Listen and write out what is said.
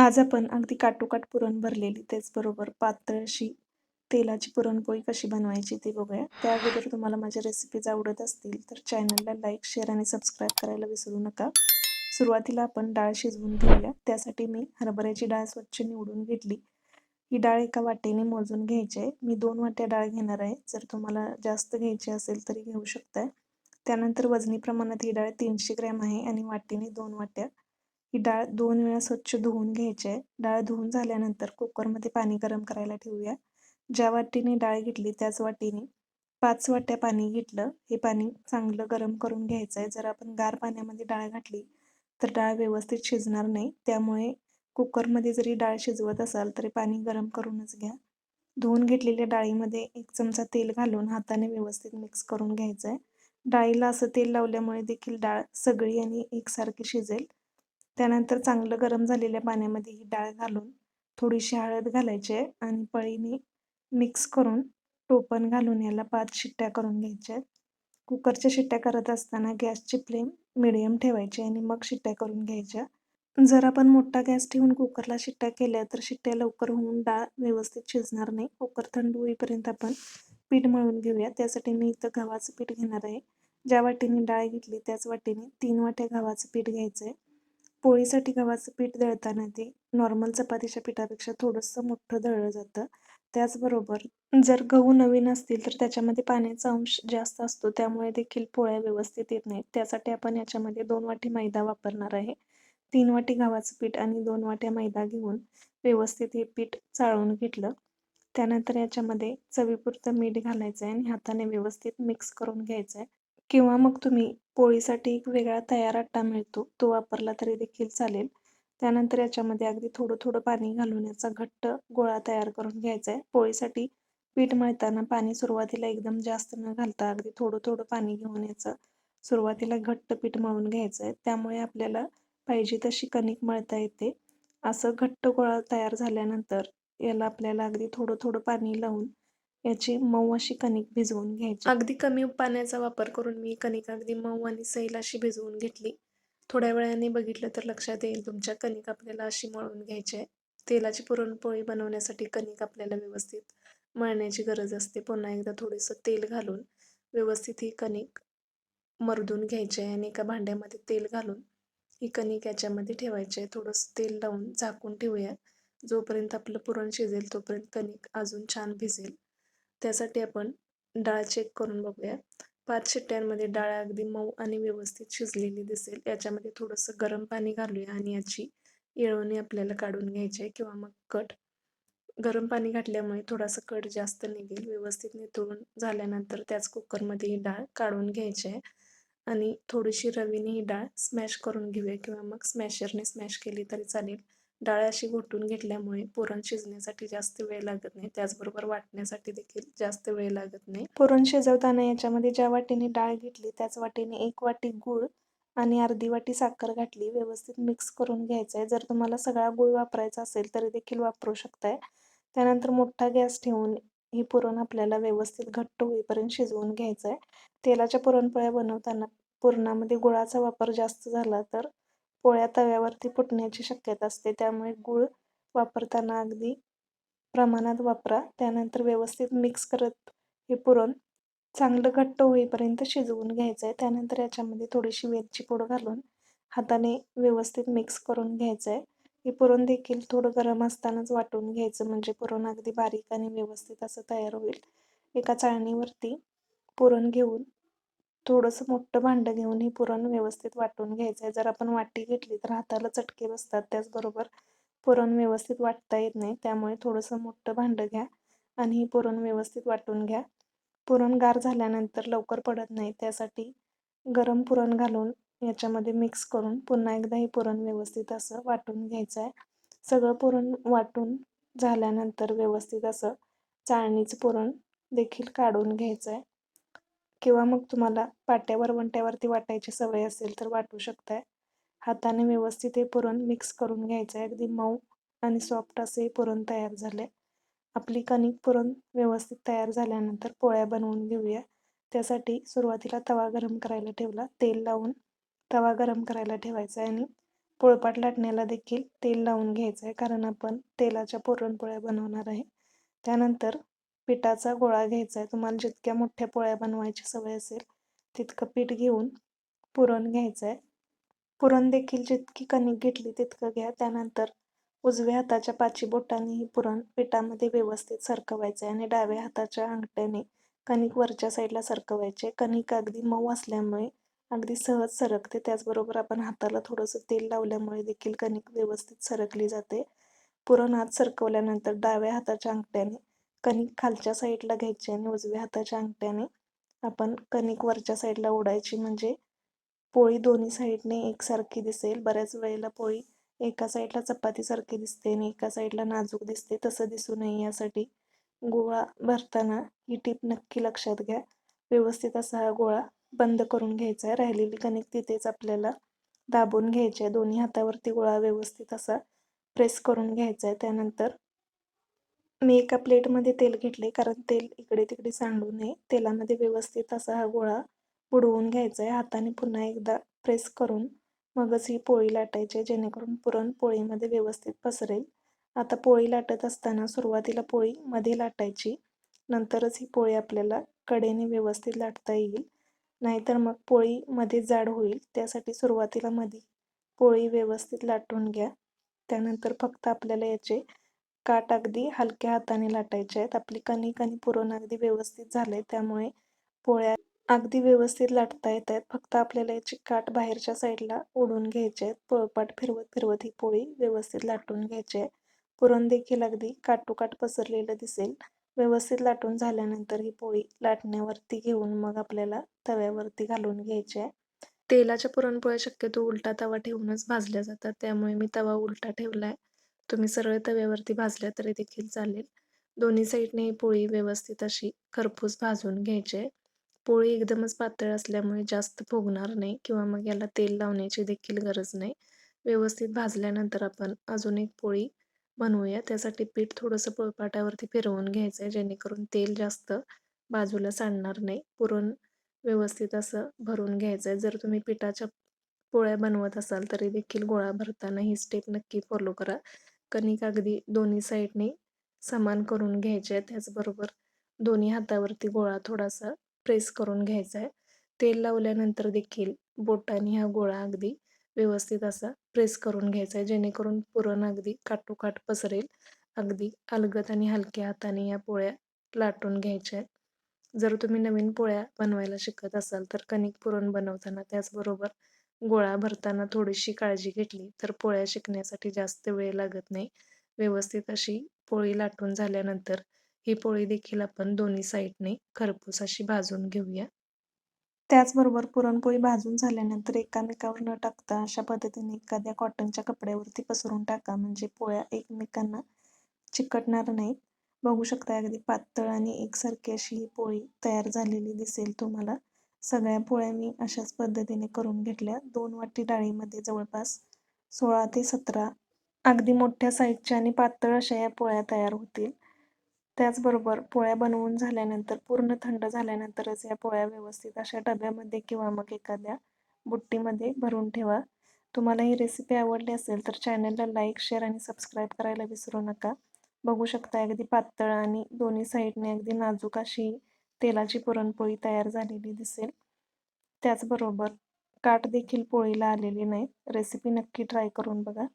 आज आपण अगदी काटोकाट पुरण भरलेली त्याचबरोबर पातळ अशी तेलाची पुरणपोळी कशी बनवायची ते बघूया. त्या अगोदर तुम्हाला माझ्या रेसिपीज आवडत असतील तर चॅनलला लाईक शेअर आणि सबस्क्राईब करायला विसरू नका. सुरुवातीला आपण डाळ शिजवून घेऊया. त्यासाठी मी हरभऱ्याची डाळ स्वच्छ निवडून घेतली. ही डाळ एका वाटेने मोजून घ्यायची आहे. मी दोन वाट्या डाळ घेणार आहे. जर तुम्हाला जास्त घ्यायची असेल तरी घेऊ शकताय. त्यानंतर वजनी प्रमाणात ही डाळ तीनशे ग्रॅम आहे आणि वाटेने दोन वाट्या ही डाळ दोन वेळा स्वच्छ धुवून घ्यायची. आहे डाळ धुवून झाल्यानंतर कुकरमध्ये पाणी गरम करायला ठेवूया. ज्या वाटीने डाळ घेतली त्याच वाटीने पाच वाट्या पाणी घेतलं. हे पाणी चांगलं गरम करून घ्यायचं आहे जर आपण गार पाण्यामध्ये डाळ घातली तर डाळ व्यवस्थित शिजणार नाही. त्यामुळे कुकरमध्ये जरी डाळ शिजवत असाल तरी पाणी गरम करूनच घ्या. धुवून घेतलेल्या डाळीमध्ये एक चमचा तेल घालून हाताने व्यवस्थित मिक्स करून घ्यायचं आहे डाळीला असं तेल लावल्यामुळे देखील डाळ सगळी आणि एकसारखी शिजेल. त्यानंतर चांगलं गरम झालेल्या पाण्यामध्ये ही डाळ घालून थोडीशी हळद घालायची आहे आणि पळीने मिक्स करून टोपण घालून याला पाच शिट्ट्या करून घ्यायच्या आहेत. कुकरच्या शिट्ट्या करत असताना गॅसची फ्लेम मिडियम ठेवायची आणि मग शिट्ट्या करून घ्यायच्या. जर आपण मोठा गॅस ठेवून कुकरला शिट्ट्या केल्या तर शिट्ट्या लवकर होऊन डाळ व्यवस्थित शिजणार नाही. कुकर थंड होईपर्यंत आपण पीठ मळून घेऊया. त्यासाठी मी इथं गव्हाचं पीठ घेणार आहे. ज्या वाटीने डाळ घेतली त्याच वाटीने तीन वाट्या गव्हाचं पीठ घ्यायचं आहे पोळीसाठी गव्हाचं पीठ दळताना ते नॉर्मल चपातीच्या पिठापेक्षा थोडंसं मोठं दळलं जातं. त्याचबरोबर जर गहू नवीन असतील तर त्याच्यामध्ये पाण्याचा अंश जास्त असतो. त्यामुळे देखील पोळ्या व्यवस्थित येत नाहीत. त्यासाठी आपण याच्यामध्ये दोन वाटी मैदा वापरणार आहे. तीन वाटी गव्हाचं पीठ आणि दोन वाट्या मैदा घेऊन व्यवस्थित हे पीठ चाळून घेतलं. त्यानंतर याच्यामध्ये चवीपुरतं मीठ घालायचं आहे आणि हाताने व्यवस्थित मिक्स करून घ्यायचं आहे किंवा मग तुम्ही पोळीसाठी एक वेगळा तयार आट्टा मिळतो तो वापरला तरी देखील चालेल. त्यानंतर याच्यामध्ये अगदी थोडं थोडं पाणी घालून याचा घट्ट गोळा तयार करून घ्यायचा आहे. पोळीसाठी पीठ मळताना पाणी सुरुवातीला एकदम जास्त न घालता अगदी थोडं थोडं पाणी घेऊन याचं सुरुवातीला घट्ट पीठ मळून घ्यायचं आहे. त्यामुळे आपल्याला पाहिजे तशी कणिक मळता येते. असं घट्ट गोळा तयार झाल्यानंतर याला आपल्याला अगदी थोडं थोडं पाणी लावून याची मऊ अशी कणिक भिजवून घ्यायची. अगदी कमी पाण्याचा वापर करून मी कणिक अगदी मऊ आणि सैल अशी भिजवून घेतली. थोड्या वेळाने बघितलं तर लक्षात येईल तुमच्या कणिक आपल्याला अशी मळून घ्यायची आहे. तेलाची पुरणपोळी बनवण्यासाठी कणिक आपल्याला व्यवस्थित मळण्याची गरज असते. पुन्हा एकदा थोडंसं तेल घालून व्यवस्थित ही कणिक मरदून घ्यायची आहे आणि एका भांड्यामध्ये तेल घालून ही कणिक याच्यामध्ये ठेवायची आहे. थोडंसं तेल लावून झाकून ठेवूया. जोपर्यंत आपलं पुरण शिजेल तोपर्यंत कणिक अजून छान भिजेल. त्यासाठी आपण डाळ चेक करून बघूया. पाच शिट्ट्यांमध्ये डाळ अगदी मऊ आणि व्यवस्थित शिजलेली दिसेल. याच्यामध्ये थोडंसं गरम पाणी घालूया आणि याची येळवणी आपल्याला काढून घ्यायची आहे किंवा मग कट. गरम पाणी घातल्यामुळे थोडासा कट जास्त निघेल. व्यवस्थित निथळून झाल्यानंतर त्याच कुकरमध्ये ही डाळ काढून घ्यायची आहे. आणि थोडीशी रवीने ही डाळ स्मॅश करून घेऊया किंवा मग स्मॅशरने स्मॅश केली तरी चालेल. डाळ अशी घोटून घेतल्यामुळे पुरण शिजण्यासाठी जास्त वेळ लागत नाही. त्याचबरोबर वाटण्यासाठी देखील जास्त वेळ लागत नाही. पुरण शिजवताना याच्यामध्ये ज्या वाटीने डाळ घेतली त्याच वाटीने एक वाटी गूळ आणि अर्धी वाटी साखर घातली. व्यवस्थित मिक्स करून घ्यायचं आहे जर तुम्हाला सगळा गूळ वापरायचा असेल तरी देखील वापरू शकताय. त्यानंतर मोठा गॅस ठेवून ही पुरण आपल्याला व्यवस्थित घट्ट होईपर्यंत शिजवून घ्यायचं आहे तेलाच्या पुरणपोळ्या बनवताना पुरणामध्ये गुळाचा वापर जास्त झाला तर पोळ्या तव्यावरती फुटण्याची शक्यता असते. त्यामुळे गूळ वापरताना अगदी प्रमाणात वापरा. त्यानंतर व्यवस्थित मिक्स करत हे पुरण चांगलं घट्ट होईपर्यंत शिजवून घ्यायचं आहे त्यानंतर याच्यामध्ये थोडीशी वेलची पूड घालून हाताने व्यवस्थित मिक्स करून घ्यायचं आहे हे पुरण देखील थोडं गरम असतानाच वाटून घ्यायचं. म्हणजे पुरण अगदी बारीक आणि व्यवस्थित असं तयार होईल. एका चाळणीवरती पुरण घेऊन थोडंसं मोठं भांडं घेऊन हे पुरण व्यवस्थित वाटून घ्यायचं आहे जर आपण वाटी घेतली तर हाताला चटके बसतात. त्याचबरोबर पुरण व्यवस्थित वाटता येत नाही. त्यामुळे थोडंसं मोठं भांडं घ्या आणि हे पुरण व्यवस्थित वाटून घ्या. पुरण गार झाल्यानंतर लवकर पडत नाही. त्यासाठी गरम पुरण घालून याच्यामध्ये मिक्स करून पुन्हा एकदा हे पुरण व्यवस्थित असं वाटून घ्यायचं आहे सगळं पुरण वाटून झाल्यानंतर व्यवस्थित असं चाळणीचं पुरण देखील काढून घ्यायचं आहे किंवा मग तुम्हाला पाट्यावर वंट्यावरती वाटायची सवय असेल तर वाटू शकताय. हाताने व्यवस्थित हे पुरण मिक्स करून घ्यायचं आहे. अगदी मऊ आणि सॉफ्ट असे पुरण तयार झाले आपली कणिक पुरण व्यवस्थित तयार झाल्यानंतर पोळ्या बनवून घेऊया. त्यासाठी सुरुवातीला तवा गरम करायला ठेवला. तेल लावून तवा गरम करायला ठेवायचा आहे आणि पोळपाट लाटण्याला देखील तेल लावून घ्यायचं आहे. कारण आपण तेलाच्या पुरणपोळ्या बनवणार आहे. त्यानंतर पिठाचा गोळा घ्यायचा आहे तुम्हाला जितक्या मोठ्या पोळ्या बनवायची सवय असेल तितकं पीठ घेऊन पुरण घ्यायचं आहे पुरण देखील जितकी कणिक घेतली तितकं घ्या. त्यानंतर उजव्या हाताच्या पाची बोटांनीही पुरण पिठामध्ये व्यवस्थित सरकवायचं आहे आणि डाव्या हाताच्या अंगठ्याने कणिक वरच्या साईडला सरकवायचे कणिक अगदी मऊ असल्यामुळे अगदी सहज सरकते. त्याचबरोबर आपण हाताला थोडंसं तेल लावल्यामुळे देखील कणिक व्यवस्थित सरकली जाते. पुरण हात सरकवल्यानंतर डाव्या हाताच्या अंगठ्याने कणिक खालच्या साईडला घ्यायची आणि उजव्या हाताच्या अंगठ्याने आपण कणिक वरच्या साईडला ओढायची. म्हणजे पोळी दोन्ही साईडने एकसारखी दिसेल. बऱ्याच वेळेला पोळी एका साईडला चपातीसारखी दिसते आणि एका साईडला नाजूक दिसते. तसं दिसू नये यासाठी गोळा भरताना ही टीप नक्की लक्षात घ्या. व्यवस्थित असा हा गोळा बंद करून घ्यायचा आहे. राहिलेली कणिक तिथेच आपल्याला दाबून घ्यायची आहे. दोन्ही हातावरती गोळा व्यवस्थित असा प्रेस करून घ्यायचा आहे. त्यानंतर मी एका प्लेटमध्ये तेल घेतले कारण तेल इकडे तिकडे सांडू नये. तेलामध्ये व्यवस्थित असा हा गोळा बुडवून घ्यायचा आहे. हाताने पुन्हा एकदा प्रेस करून मगच ही पोळी लाटायची जेणेकरून पुरण पोळीमध्ये व्यवस्थित पसरेल. आता पोळी लाटत असताना सुरुवातीला पोळी मध्ये लाटायची. नंतरच ही पोळी आपल्याला कडेने व्यवस्थित लाटता येईल. नाहीतर मग पोळी मध्ये जाड होईल. त्यासाठी सुरुवातीला मध्ये पोळी व्यवस्थित लाटून घ्या. त्यानंतर फक्त आपल्याला याचे काट अगदी हलक्या हाताने लाटायचे आहेत. आपली कणिक आणि पुरण अगदी व्यवस्थित झाले त्यामुळे पोळ्या अगदी व्यवस्थित लाटता येत आहेत. फक्त आपल्याला याची काट बाहेरच्या साईडला ओढून घ्यायचे आहेत. पोळपाट फिरवत फिरवत ही पोळी व्यवस्थित लाटून घ्यायची आहे. पुरण देखील अगदी काटोकाट पसरलेलं दिसेल. व्यवस्थित लाटून झाल्यानंतर ही पोळी लाटण्यावरती घेऊन मग आपल्याला तव्यावरती घालून घ्यायची आहे. तेलाच्या पुरणपोळ्या शक्यतो उलटा तवा ठेवूनच भाजल्या जातात. त्यामुळे मी तवा उलटा ठेवला आहे तुम्ही सरळ तव्यावरती भाजल्या तरी देखील चालेल. दोन्ही साईडने ही पोळी व्यवस्थित अशी खरपूस भाजून घ्यायची आहे. पोळी एकदमच पातळ असल्यामुळे जास्त फुगणार नाही किंवा मग याला तेल लावण्याची देखील गरज नाही. व्यवस्थित भाजल्यानंतर आपण अजून एक पोळी बनवूया. त्यासाठी पीठ थोडंसं पोळपाटावरती फिरवून घ्यायचं आहे जेणेकरून तेल जास्त बाजूला सांडणार नाही. पुरण व्यवस्थित असं भरून घ्यायचं आहे जर तुम्ही पिठाच्या पोळ्या बनवत असाल तरी देखील गोळा भरताना ही स्टेप नक्की फॉलो करा. कणिक अगदी दोन्ही साईडने समान करून घ्यायचे आहे त्याचबरोबर दोन्ही हातावरती गोळा थोडासा प्रेस करून घ्यायचा आहे. तेल लावल्यानंतर देखील बोटाने हा गोळा अगदी व्यवस्थित असा प्रेस करून घ्यायचा आहे. जेणेकरून पुरण अगदी काटोकाट पसरेल. अगदी अलगद आणि हलक्या हाताने या पोळ्या लाटून घ्यायच्या आहेत. जर तुम्ही नवीन पोळ्या बनवायला शिकत असाल तर कणिक पुरण बनवताना त्याचबरोबर गोळा भरताना थोडीशी काळजी घेतली तर पोळ्या शिकण्यासाठी जास्त वेळ लागत नाही. व्यवस्थित अशी पोळी लाटून झाल्यानंतर ही पोळी देखील आपण दोन्ही साईडने खरपूस अशी भाजून घेऊया. त्याचबरोबर पुरणपोळी भाजून झाल्यानंतर एकामेकावर न टाकता अशा पद्धतीने एखाद्या कॉटनच्या कपड्यावरती पसरून टाका. म्हणजे पोळ्या एकमेकांना चिकटणार नाहीत. बघू शकता अगदी पातळ आणि एकसारखी अशी ही पोळी तयार झालेली दिसेल तुम्हाला. सगळ्या पोळ्या मी अशाच पद्धतीने करून घेतल्या. दोन वाटी डाळीमध्ये जवळपास सोळा ते सतरा अगदी मोठ्या साईजच्या आणि पातळ अशा या पोळ्या तयार होतील. त्याचबरोबर पोळ्या बनवून झाल्यानंतर पूर्ण थंड झाल्यानंतरच या पोळ्या व्यवस्थित अशा डब्यामध्ये किंवा मग एखाद्या बुट्टीमध्ये भरून ठेवा. तुम्हाला ही रेसिपी आवडली असेल तर चॅनलला लाईक शेअर आणि सबस्क्राईब करायला विसरू नका. बघू शकता अगदी पातळ आणि दोन्ही साईडने अगदी नाजूक अशी तेलाची पुरणपोळी तयार झालेली दिसेल. त्याचबरोबर काट देखील पोळीला आलेली नाही. रेसिपी नक्की ट्राय करून बघा.